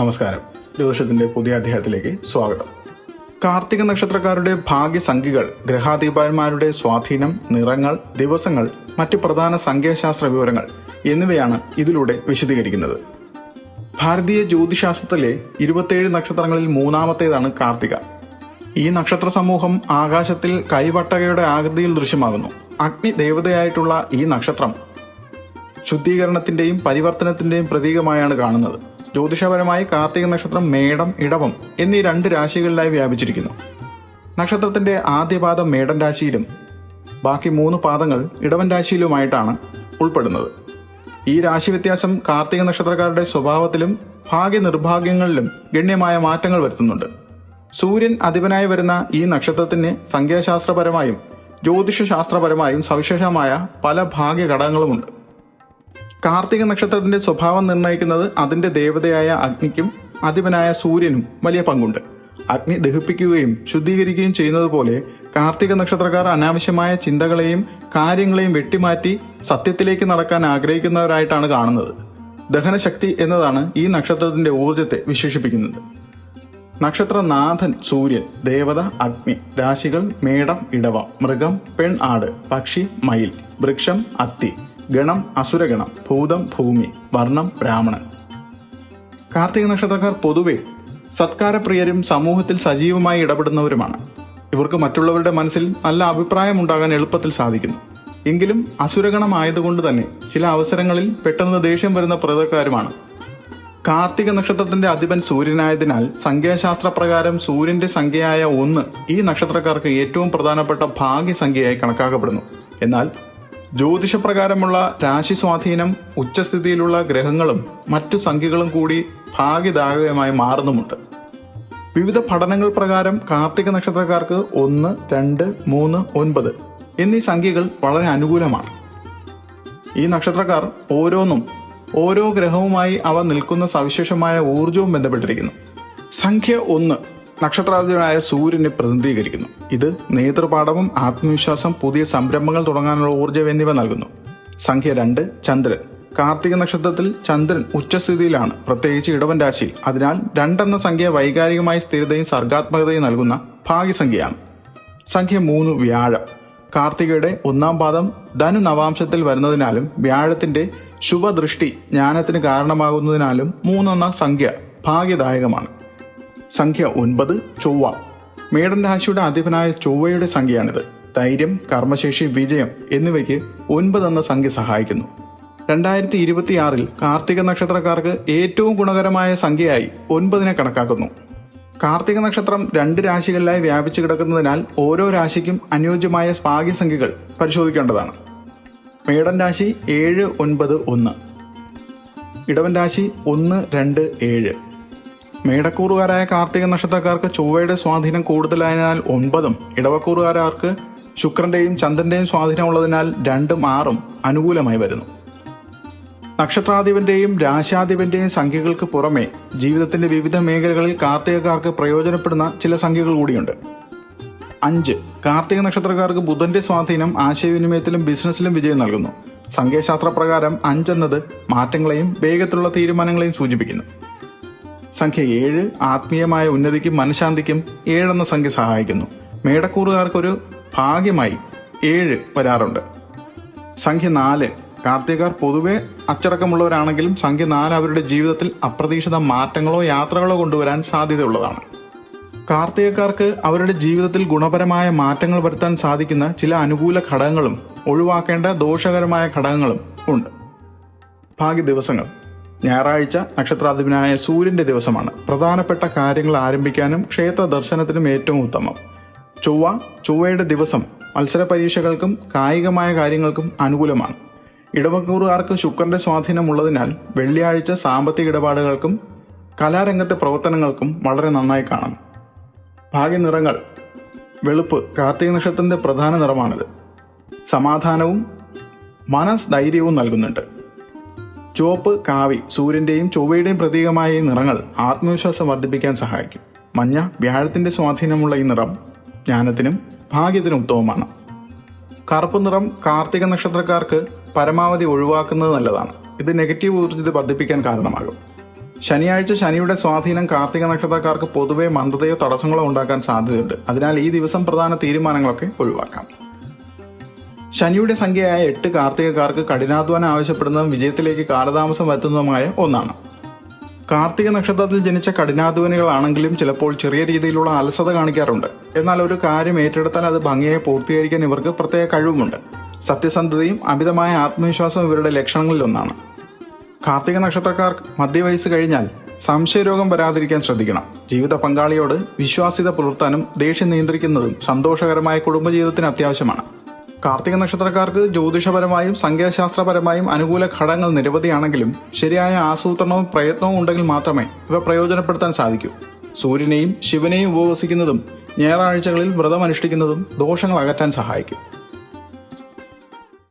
നമസ്കാരം. ജ്യോതിഷത്തിന്റെ പുതിയ അധ്യായത്തിലേക്ക് സ്വാഗതം. കാർത്തിക നക്ഷത്രക്കാരുടെ ഭാഗ്യസംഖ്യകൾ ഗ്രഹാധിപന്മാരുടെ സ്വാധീനം നിറങ്ങൾ ദിവസങ്ങൾ മറ്റ് പ്രധാന സംഖ്യാശാസ്ത്ര വിവരങ്ങൾ എന്നിവയാണ് ഇതിലൂടെ വിശദീകരിക്കുന്നത്. ഭാരതീയ ജ്യോതിശാസ്ത്രത്തിലെ ഇരുപത്തേഴ് നക്ഷത്രങ്ങളിൽ മൂന്നാമത്തേതാണ് കാർത്തിക. ഈ നക്ഷത്ര സമൂഹം ആകാശത്തിൽ കൈവട്ടകയുടെ ആകൃതിയിൽ ദൃശ്യമാകുന്നു. അഗ്നി ദേവതയായിട്ടുള്ള ഈ നക്ഷത്രം ശുദ്ധീകരണത്തിന്റെയും പരിവർത്തനത്തിന്റെയും പ്രതീകമായാണ് കാണുന്നത്. ജ്യോതിഷപരമായി കാർത്തിക നക്ഷത്രം മേടം ഇടവം എന്നീ രണ്ട് രാശികളിലായി വ്യാപിച്ചിരിക്കുന്നു. നക്ഷത്രത്തിന്റെ ആദ്യ പാദം മേടൻ രാശിയിലും ബാക്കി മൂന്ന് പാദങ്ങൾ ഇടവൻ രാശിയിലുമായിട്ടാണ് ഉൾപ്പെടുന്നത്. ഈ രാശി വ്യത്യാസം കാർത്തിക നക്ഷത്രക്കാരുടെ സ്വഭാവത്തിലും ഭാഗ്യ നിർഭാഗ്യങ്ങളിലും ഗണ്യമായ മാറ്റങ്ങൾ വരുത്തുന്നുണ്ട്. സൂര്യൻ അധിപനായി വരുന്ന ഈ നക്ഷത്രത്തിന് സംഖ്യാശാസ്ത്രപരമായും ജ്യോതിഷശാസ്ത്രപരമായും സവിശേഷമായ പല ഭാഗ്യ ഘടകങ്ങളുമുണ്ട് കാർത്തിക നക്ഷത്രത്തിന്റെ സ്വഭാവം നിർണയിക്കുന്നത് അതിന്റെ ദേവതയായ അഗ്നിക്കും അധിപനായ സൂര്യനും വലിയ പങ്കുണ്ട്. അഗ്നി ദഹിപ്പിക്കുകയും ശുദ്ധീകരിക്കുകയും ചെയ്യുന്നത് പോലെ കാർത്തിക നക്ഷത്രക്കാർ അനാവശ്യമായ ചിന്തകളെയും കാര്യങ്ങളെയും വെട്ടിമാറ്റി സത്യത്തിലേക്ക് നടക്കാൻ ആഗ്രഹിക്കുന്നവരായിട്ടാണ് കാണുന്നത്. ദഹനശക്തി എന്നതാണ് ഈ നക്ഷത്രത്തിന്റെ ഊർജത്തെ വിശേഷിപ്പിക്കുന്നത്. നക്ഷത്രനാഥൻ സൂര്യൻ ദേവത അഗ്നി രാശികൾ മേടം ഇടവ മൃഗം പെൺ ആട് പക്ഷി മയിൽ വൃക്ഷം അത്തി. ഗണം അസുരഗണം ഭൂതം ഭൂമി വർണം ബ്രാഹ്മണൻ. കാർത്തിക നക്ഷത്രക്കാർ പൊതുവെ സത്കാരപ്രിയരും സമൂഹത്തിൽ സജീവമായി ഇടപെടുന്നവരുമാണ്. ഇവർക്ക് മറ്റുള്ളവരുടെ മനസ്സിൽ നല്ല അഭിപ്രായം ഉണ്ടാകാൻ എളുപ്പത്തിൽ സാധിക്കുന്നു. എങ്കിലും അസുരഗണമായതുകൊണ്ട് തന്നെ ചില അവസരങ്ങളിൽ പെട്ടെന്ന് ദേഷ്യം വരുന്ന പ്രതക്കാരുമാണ്. കാർത്തിക നക്ഷത്രത്തിന്റെ അധിപൻ സൂര്യനായതിനാൽ സംഖ്യാശാസ്ത്ര പ്രകാരം സൂര്യന്റെ സംഖ്യയായ ഒന്ന് ഈ നക്ഷത്രക്കാർക്ക് ഏറ്റവും പ്രധാനപ്പെട്ട ഭാഗ്യസംഖ്യയായി കണക്കാക്കപ്പെടുന്നു. എന്നാൽ ജ്യോതിഷപ്രകാരമുള്ള രാശി സ്വാധീനം ഉച്ചസ്ഥിതിയിലുള്ള ഗ്രഹങ്ങളും മറ്റു സംഖ്യകളും കൂടി ഭാഗ്യദായകമായി മാറുന്നുമുണ്ട്. വിവിധ പഠനങ്ങൾ പ്രകാരം കാർത്തിക നക്ഷത്രക്കാർക്ക് ഒന്ന് രണ്ട് മൂന്ന് ഒൻപത് എന്നീ സംഖ്യകൾ വളരെ അനുകൂലമാണ്. ഈ നക്ഷത്രക്കാർ ഓരോന്നും ഓരോ ഗ്രഹവുമായി അവ നിൽക്കുന്ന സവിശേഷമായ ഊർജവും ബന്ധപ്പെട്ടിരിക്കുന്നു. സംഖ്യ ഒന്ന് നക്ഷത്രാധിപനായ സൂര്യനെ പ്രതിനിധീകരിക്കുന്നു. ഇത് നേതൃപാഠവും ആത്മവിശ്വാസം പുതിയ സംരംഭങ്ങൾ തുടങ്ങാനുള്ള ഊർജം എന്നിവ നൽകുന്നു. സംഖ്യ രണ്ട് ചന്ദ്രൻ. കാർത്തിക നക്ഷത്രത്തിൽ ചന്ദ്രൻ ഉച്ചസ്ഥിതിയിലാണ്. പ്രത്യേകിച്ച് ഇടവൻ രാശിയിൽ. അതിനാൽ രണ്ടെന്ന സംഖ്യ വൈകാരികമായ സ്ഥിരതയും സർഗാത്മകതയും നൽകുന്ന ഭാഗ്യസംഖ്യയാണ്. സംഖ്യ മൂന്ന് വ്യാഴം. കാർത്തികയുടെ ഒന്നാം പാദം ധനു നവാംശത്തിൽ വരുന്നതിനാലും വ്യാഴത്തിന്റെ ശുഭദൃഷ്ടി ജ്ഞാനത്തിന് കാരണമാകുന്നതിനാലും മൂന്നെന്ന സംഖ്യ ഭാഗ്യദായകമാണ്. സംഖ്യ ഒൻപത് ചൊവ്വ. മേടൻ രാശിയുടെ അധിപനായ ചൊവ്വയുടെ സംഖ്യയാണിത്. ധൈര്യം കർമ്മശേഷി വിജയം എന്നിവയ്ക്ക് ഒൻപത് എന്ന സംഖ്യ സഹായിക്കുന്നു. രണ്ടായിരത്തി ഇരുപത്തിയാറിൽ കാർത്തിക നക്ഷത്രക്കാർക്ക് ഏറ്റവും ഗുണകരമായ സംഖ്യയായി ഒൻപതിനെ കണക്കാക്കുന്നു. കാർത്തിക നക്ഷത്രം രണ്ട് രാശികളിലായി വ്യാപിച്ചു കിടക്കുന്നതിനാൽ ഓരോ രാശിക്കും അനുയോജ്യമായ ഭാഗ്യസംഖ്യകൾ പരിശോധിക്കേണ്ടതാണ്. മേടൻ രാശി ഏഴ് ഒൻപത് ഒന്ന്. ഇടവൻ രാശി ഒന്ന് രണ്ട് ഏഴ്. മേടക്കൂറുകാരായ കാർത്തിക നക്ഷത്രക്കാർക്ക് ചൊവ്വയുടെ സ്വാധീനം കൂടുതലായതിനാൽ ഒൻപതും ഇടവക്കൂറുകാരാർക്ക് ശുക്രന്റെയും ചന്ദ്രന്റെയും സ്വാധീനമുള്ളതിനാൽ രണ്ടും ആറും അനുകൂലമായി വരുന്നു. നക്ഷത്രാധിപന്റെയും രാശാധിപന്റെയും സംഖ്യകൾക്ക് പുറമെ ജീവിതത്തിന്റെ വിവിധ മേഖലകളിൽ കാർത്തികക്കാർക്ക് പ്രയോജനപ്പെടുന്ന ചില സംഖ്യകൾ കൂടിയുണ്ട്. അഞ്ച് കാർത്തിക നക്ഷത്രക്കാർക്ക് ബുധന്റെ സ്വാധീനം ആശയവിനിമയത്തിലും ബിസിനസ്സിലും വിജയം നൽകുന്നു. സംഖ്യാശാസ്ത്ര പ്രകാരം അഞ്ചെന്നത് മാറ്റങ്ങളെയും വേഗത്തിലുള്ള തീരുമാനങ്ങളെയും സൂചിപ്പിക്കുന്നു. സംഖ്യ ഏഴ് ആത്മീയമായ ഉന്നതിക്കും മനഃശാന്തിക്കും ഏഴെന്ന സംഖ്യ സഹായിക്കുന്നു. മേടക്കൂറുകാർക്കൊരു ഭാഗ്യമായി ഏഴ് വരാറുണ്ട്. സംഖ്യ നാല് കാർത്തികർ പൊതുവെ അച്ചടക്കമുള്ളവരാണെങ്കിലും സംഖ്യ നാല് അവരുടെ ജീവിതത്തിൽ അപ്രതീക്ഷിത മാറ്റങ്ങളോ യാത്രകളോ കൊണ്ടുവരാൻ സാധ്യതയുള്ളതാണ്. കാർത്തികക്കാർക്ക് അവരുടെ ജീവിതത്തിൽ ഗുണപരമായ മാറ്റങ്ങൾ വരുത്താൻ സാധിക്കുന്ന ചില അനുകൂല ഘടകങ്ങളും ഒഴിവാക്കേണ്ട ദോഷകരമായ ഘടകങ്ങളും ഉണ്ട്. ഭാഗ്യ ദിവസങ്ങൾ ഞായറാഴ്ച നക്ഷത്രാധിപനായ സൂര്യന്റെ ദിവസമാണ്. പ്രധാനപ്പെട്ട കാര്യങ്ങൾ ആരംഭിക്കാനും ക്ഷേത്ര ദർശനത്തിനും ഏറ്റവും ഉത്തമം. ചൊവ്വ ചൊവ്വയുടെ ദിവസം മത്സര പരീക്ഷകൾക്കും കായികമായ കാര്യങ്ങൾക്കും അനുകൂലമാണ്. ഇടവക്കൂറുകാർക്ക് ശുക്രന്റെ സ്വാധീനമുള്ളതിനാൽ വെള്ളിയാഴ്ച സാമ്പത്തിക ഇടപാടുകൾക്കും കലാരംഗത്തെ പ്രവർത്തനങ്ങൾക്കും വളരെ നന്നായി കാണാം. ഭാഗ്യനിറങ്ങൾ. വെളുപ്പ് കാർത്തിക നക്ഷത്രത്തിന്റെ പ്രധാന നിറമാണിത്. സമാധാനവും മനസ്ധൈര്യവും നൽകുന്നുണ്ട്. ചുവപ്പ് കാവി സൂര്യന്റെയും ചൊവ്വയുടെയും പ്രതീകമായ ഈ നിറങ്ങൾ ആത്മവിശ്വാസം വർദ്ധിപ്പിക്കാൻ സഹായിക്കും. മഞ്ഞ വ്യാഴത്തിന്റെ സ്വാധീനമുള്ള ഈ നിറം ജ്ഞാനത്തിനും ഭാഗ്യത്തിനും ഉത്തമമാണ്. കറുപ്പ് നിറം കാർത്തിക നക്ഷത്രക്കാർക്ക് പരമാവധി ഒഴിവാക്കുന്നത് നല്ലതാണ്. ഇത് നെഗറ്റീവ് ഊർജത്തെ വർദ്ധിപ്പിക്കാൻ കാരണമാകും. ശനിയാഴ്ച ശനിയുടെ സ്വാധീനം കാർത്തിക നക്ഷത്രക്കാർക്ക് പൊതുവെ മന്ദതയോ തടസ്സങ്ങളോ ഉണ്ടാക്കാൻ സാധ്യതയുണ്ട്. അതിനാൽ ഈ ദിവസം പ്രധാന തീരുമാനങ്ങളൊക്കെ ഒഴിവാക്കാം. ശനിയുടെ സംഖ്യയായ എട്ട് കാർത്തികക്കാർക്ക് കഠിനാധ്വാനം ആവശ്യപ്പെടുന്നതും വിജയത്തിലേക്ക് കാലതാമസം വരുത്തുന്നതുമായ ഒന്നാണ്. കാർത്തിക നക്ഷത്രത്തിൽ ജനിച്ച കഠിനാധ്വാനികളാണെങ്കിലും ചിലപ്പോൾ ചെറിയ രീതിയിലുള്ള അലസത കാണിക്കാറുണ്ട്. എന്നാൽ ഒരു കാര്യം ഏറ്റെടുത്താൽ അത് ഭംഗിയായി പൂർത്തീകരിക്കാൻ ഇവർക്ക് പ്രത്യേക കഴിവുമുണ്ട്. സത്യസന്ധതയും അമിതമായ ആത്മവിശ്വാസവും ഇവരുടെ ലക്ഷണങ്ങളിലൊന്നാണ്. കാർത്തിക നക്ഷത്രക്കാർക്ക് മധ്യവയസ്സ് കഴിഞ്ഞാൽ സംശയരോഗം വരാതിരിക്കാൻ ശ്രദ്ധിക്കണം. ജീവിത പങ്കാളിയോട് വിശ്വാസ്യത പുലർത്താനും ദേഷ്യം നിയന്ത്രിക്കുന്നതും സന്തോഷകരമായ കുടുംബജീവിതത്തിന് അത്യാവശ്യമാണ്. കാർത്തിക നക്ഷത്രക്കാർക്ക് ജ്യോതിഷപരമായും സംഖ്യാശാസ്ത്രപരമായും അനുകൂല ഘടകങ്ങൾ നിരവധിയാണെങ്കിലും ശരിയായ ആസൂത്രണവും പ്രയത്നവും ഉണ്ടെങ്കിൽ മാത്രമേ ഇവ പ്രയോജനപ്പെടുത്താൻ സാധിക്കൂ. സൂര്യനെയും ശിവനെയും ഉപവസിക്കുന്നതും ഞായറാഴ്ചകളിൽ വ്രതമനുഷ്ഠിക്കുന്നതും ദോഷങ്ങൾ അകറ്റാൻ സഹായിക്കും.